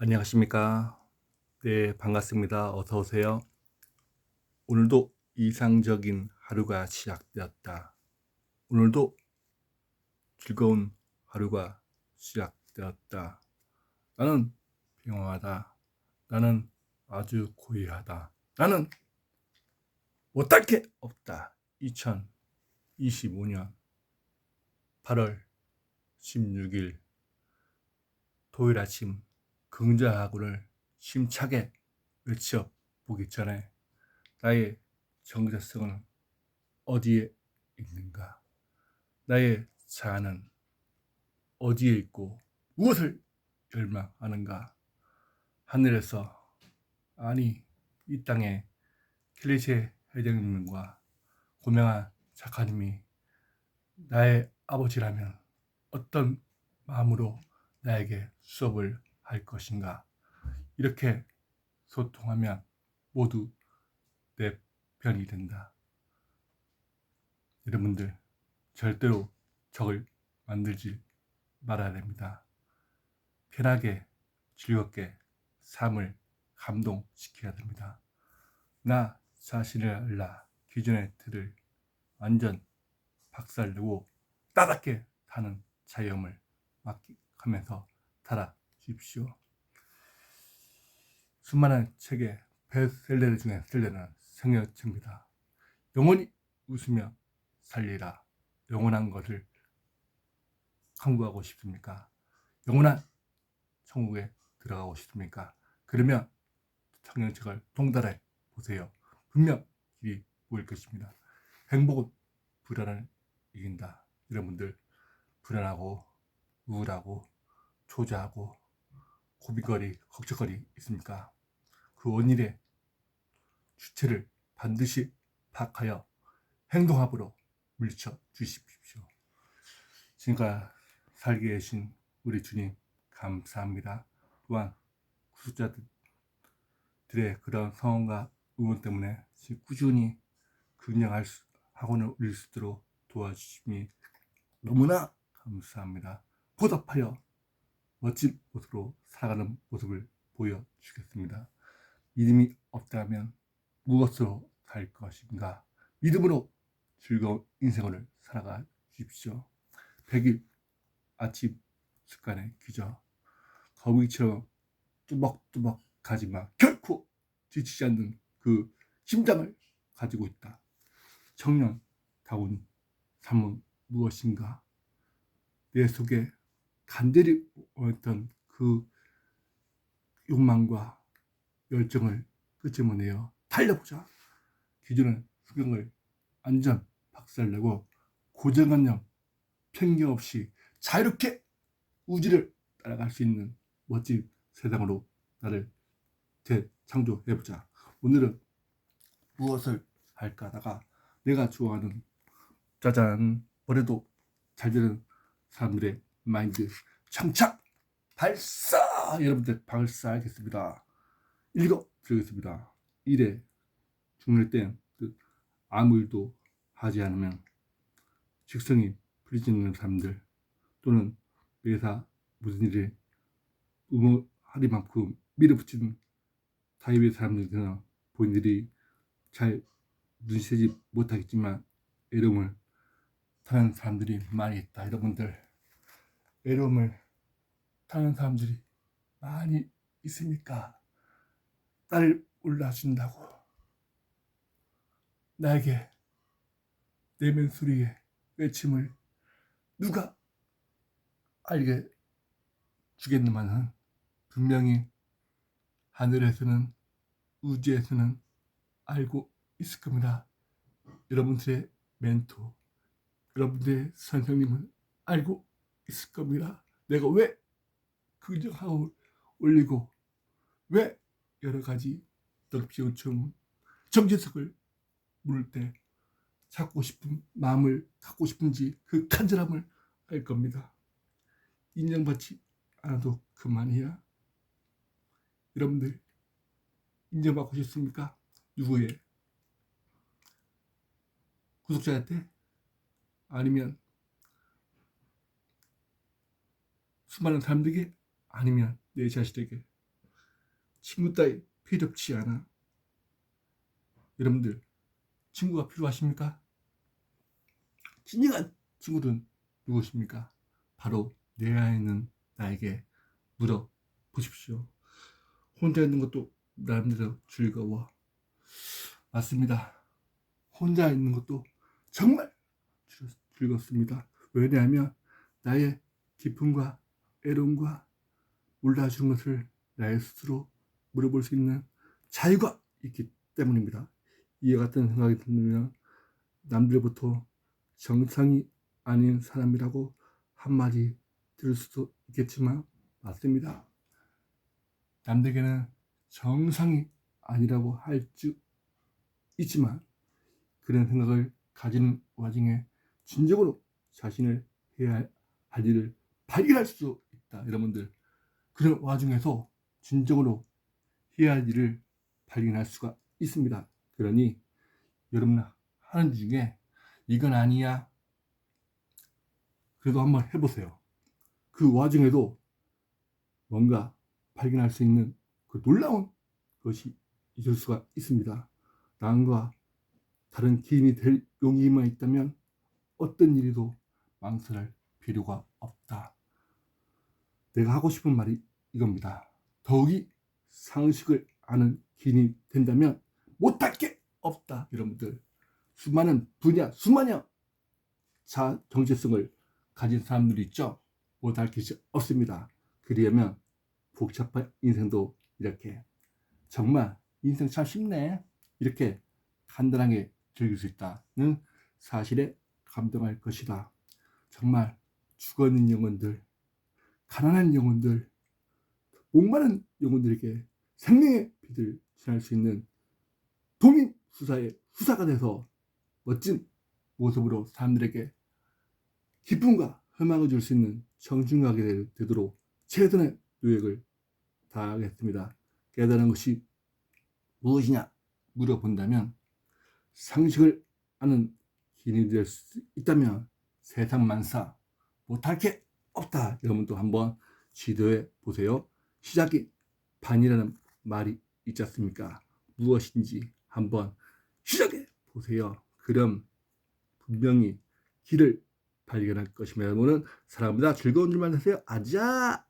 안녕하십니까. 네, 반갑습니다. 어서 오세요. 오늘도 이상적인 하루가 시작되었다. 오늘도 즐거운 하루가 시작되었다. 나는 평화하다. 나는 아주 고요하다. 나는 못할 게 없다. 2025년 8월 16일 토요일 아침 긍자하고를 심차게 외쳐 보기 전에 나의 정체성은 어디에 있는가? 나의 자아는 어디에 있고 무엇을 열망하는가? 하늘에서 아니 이 땅에 킬리체 회장님과 고명한 작가님이 나의 아버지라면 어떤 마음으로 나에게 수업을 할 것인가? 이렇게 소통하면 모두 내 편이 된다. 여러분들 절대로 적을 만들지 말아야 됩니다. 편하게 즐겁게 삶을 감동시켜야 됩니다. 나 자신을 알라 기존의 틀을 완전 박살내고 따갑게 타는 자유함을 맡기면서 살아 주십시오. 수많은 책의 베스트셀러 중에 셀러는 성경책입니다. 영원히 웃으며 살리라. 영원한 것을 강구하고 싶습니까? 영원한 천국에 들어가고 싶습니까? 그러면 성경책을 통달해 보세요. 분명 길이 보일 것입니다. 행복은 불안을 이긴다. 여러분들 불안하고 우울하고 초조하고 고민거리, 걱정거리 있습니까? 그 원인의 주체를 반드시 파악하여 행동합으로 물리쳐 주십시오. 지금까지 살게 계신 우리 주님 감사합니다. 또한 구속자들의 그런 성원과 응원 때문에 꾸준히 근영할 수, 학원을 올릴 수 있도록 도와주심이 너무나 감사합니다. 보답하여 멋진 모습으로 살아가는 모습을 보여주겠습니다. 믿음이 없다면 무엇으로 살 것인가? 믿음으로 즐거운 인생을 살아가 주십시오. 100일 아침 습관의 기저 거북이처럼 뚜벅뚜벅 가지만 결코 지치지 않는 그 심장을 가지고 있다. 청년 다운 삶은 무엇인가? 내 속에 간절히 원했던 그 욕망과 열정을 끄집어내어 달려보자. 기존의 수경을 완전 박살내고 고정관념, 편견 없이 자유롭게 우주를 따라갈 수 있는 멋진 세상으로 나를 재창조해보자. 오늘은 무엇을 할까 하다가 내가 좋아하는 짜잔 올해도 잘 되는 사람들의 마인드 청착 발사 여러분들 발사하겠습니다. 읽어 드리겠습니다. 일에 죽을 땐 아무 일도 하지 않으면 직성이 풀리지 않는 사람들 또는 매사 무슨 일에 의무하리만큼 밀어붙이는 타입의 사람들이나 본인들이 잘 눈치채지 못하겠지만 애름을 타는 사람들이 많이 있다. 여러분들 애름을 타는 사람들이 많이 있습니까? 나를 올라준다고 나에게 내면 소리의 외침을 누가 알게 주겠는만은 분명히 하늘에서는 우주에서는 알고 있을 겁니다. 여러분들의 멘토, 여러분들의 선생님은 알고 있을 겁니다. 내가 왜 긍정하고 올리고 왜 여러 가지 덕비용충 정체석을 물을 때 찾고 싶은 마음을 갖고 싶은지 그 간절함을 알 겁니다. 인정받지 않아도 그만이야. 여러분들 인정받고 싶습니까? 누구의 구독자한테 아니면 수많은 사람들에게 아니면 내 자신에게 친구 따위 필요없지 않아. 여러분들 친구가 필요하십니까? 진정한 친구는 누구십니까? 바로 내 있는 나에게 물어 보십시오. 혼자 있는 것도 나름대로 즐거워. 맞습니다. 혼자 있는 것도 정말 즐- 즐겁습니다. 왜냐하면 나의 기쁨과 애로움과 몰라주는 것을 나의 스스로 물어볼 수 있는 자유가 있기 때문입니다. 이와 같은 생각이 들면 남들부터 정상이 아닌 사람이라고 한마디 들을 수도 있겠지만 맞습니다. 남들에게는 정상이 아니라고 할 수 있지만 그런 생각을 가지는 와중에 진정으로 자신을 해야 할 일을 발견할 수 있다. 여러분들 그런 와중에서 진정으로 해야 할 일을 발견할 수가 있습니다. 그러니 여러분 하는 중에 이건 아니야. 그래도 한번 해보세요. 그 와중에도 뭔가 발견할 수 있는 그 놀라운 것이 있을 수가 있습니다. 남과 다른 기인이 될 용기만 있다면 어떤 일이도 망설일 필요가 없다. 내가 하고 싶은 말이 이겁니다. 더욱이 상식을 아는 기인이 된다면 못할 게 없다. 여러분들 수많은 분야, 수많은 자 정체성을 가진 사람들이 있죠. 못할 것이 없습니다. 그러려면 복잡한 인생도 이렇게 정말 인생 참 쉽네. 이렇게 간단하게 즐길 수 있다는 사실에 감동할 것이다. 정말 죽어있는 영혼들, 가난한 영혼들, 목마른 영혼들에게 생명의 빛을 지날 수 있는 도민 수사의 수사가 돼서 멋진 모습으로 사람들에게 기쁨과 희망을 줄 수 있는 정중하게 되도록 최선의 노력을 다하겠습니다. 깨달은 것이 무엇이냐 물어본다면 상식을 아는 기인이 될 수 있다면 세상 만사 못할 게 없다. 여러분도 한번 시도해 보세요. 시작이 반이라는 말이 있지 않습니까? 무엇인지 한번 시작해 보세요. 그럼 분명히 길을 발견할 것입니다. 여러분은 사랑합니다. 즐거운 줄만 되세요. 아자!